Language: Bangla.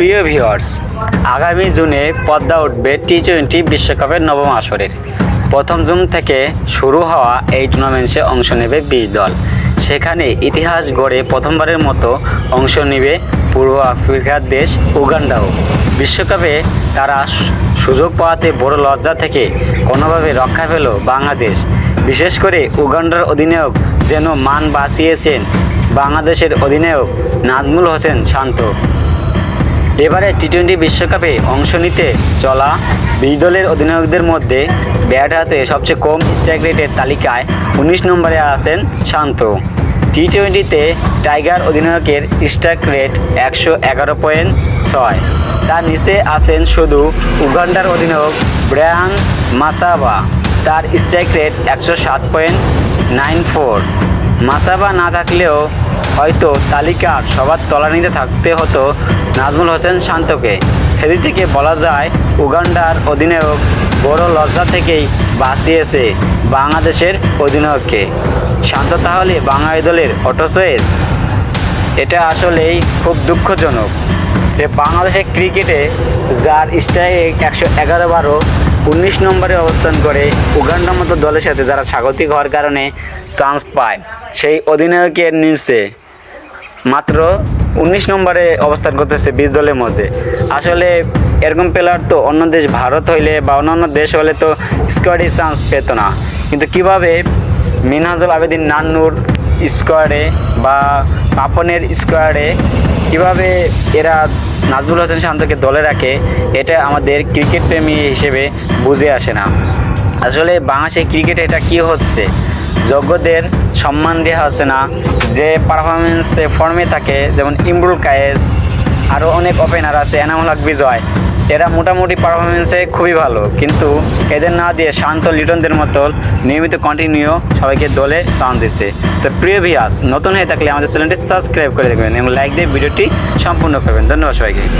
প্রিয় ভিওয়ার্স আগামী জুনে পদ্মা উঠবে টি টোয়েন্টি বিশ্বকাপের নবম আসরের। প্রথম জুন থেকে শুরু হওয়া এই টুর্নামেন্টে অংশ নেবে বিশ দল। সেখানে ইতিহাস গড়ে প্রথমবারের মতো অংশ নেবে পূর্ব আফ্রিকার দেশ উগান্ডাও। বিশ্বকাপে তারা সুযোগ পাওয়াতে বড় লজ্জা থেকে কোনোভাবে রক্ষা পেল বাংলাদেশ। বিশেষ করে উগান্ডার অধিনায়ক যেন মান বাঁচিয়েছেন বাংলাদেশের অধিনায়ক নাজমুল হোসেন শান্ত। এবারে টি টোয়েন্টি বিশ্বকাপে অংশ নিতে চলা বিশ দলের অধিনায়কদের মধ্যে ব্যাট হাতে সবচেয়ে কম স্ট্রাইক রেটের তালিকায় উনিশ নম্বরে আছেন শান্ত। টি টোয়েন্টিতে টাইগার অধিনায়কের স্ট্রাইক রেট একশো এগারো পয়েন্ট ছয়। তার নিচে আছেন শুধু উগান্ডার অধিনায়ক ব্রায়ান মাসাবা। তার স্ট্রাইক রেট একশো সাত পয়েন্ট নাইন ফোর। মাসাবা না থাকলেও হয়তো তালিকার সবার তলানিতে থাকতে হতো নাজমুল হোসেন শান্তকে। সেদিক থেকে বলা যায়, উগান্ডার অধিনায়ক বড় লজ্জা থেকেই বাঁচিয়েছে বাংলাদেশের অধিনায়ককে। শান্ত তাহলে বাঙালি দলের অটোসোয়েস এটা আসলেই খুব দুঃখজনক যে বাংলাদেশের ক্রিকেটে যার স্ট্রাইক একশো এগারো বারো, উনিশ নম্বরে অবস্থান করে উগান্ডার মতো দলের সাথে যারা স্বাগতিক হওয়ার কারণে চান্স পায়, সেই অধিনায়কের নিচে। মাত্র উনিশ নম্বরে অবস্থান করতেছে বিশ দলের মধ্যে। আসলে এরকম প্লেয়ার তো অন্য দেশ, ভারত হইলে বা অন্যান্য দেশ হলে তো স্কোয়াডে চান্স পেত না। কিন্তু কীভাবে মিনহাজুল আবেদিন নান্নুর স্কোয়াডে বা পাপনের স্কোয়াডে কীভাবে এরা নাজমুল হোসেন শান্তকে দলে রাখে, এটা আমাদের ক্রিকেট প্রেমী হিসেবে বুঝে আসে না। আসলে বাংলাদেশের ক্রিকেটে এটা কি হচ্ছে? যোগ্যদের সম্মান দেওয়া হচ্ছে না। যে পারফরমেন্সে ফর্মে থাকে, যেমন ইমরুল কায়েস আরও অনেক ওপেনার আছে, এনামুল হক বিজয়, এরা মোটামুটি পারফরমেন্সে খুবই ভালো। কিন্তু এদের না দিয়ে শান্ত লিটনদের মতো নিয়মিত কন্টিনিউ সবাইকে দলে চান্স দিচ্ছে। তো প্রিয় ভিয়াস নতুন হয়ে থাকলে আমাদের চ্যানেলটি সাবস্ক্রাইব করে দেখবেন এবং লাইক দিয়ে ভিডিওটি সম্পূর্ণ করবেন। ধন্যবাদ সবাইকে।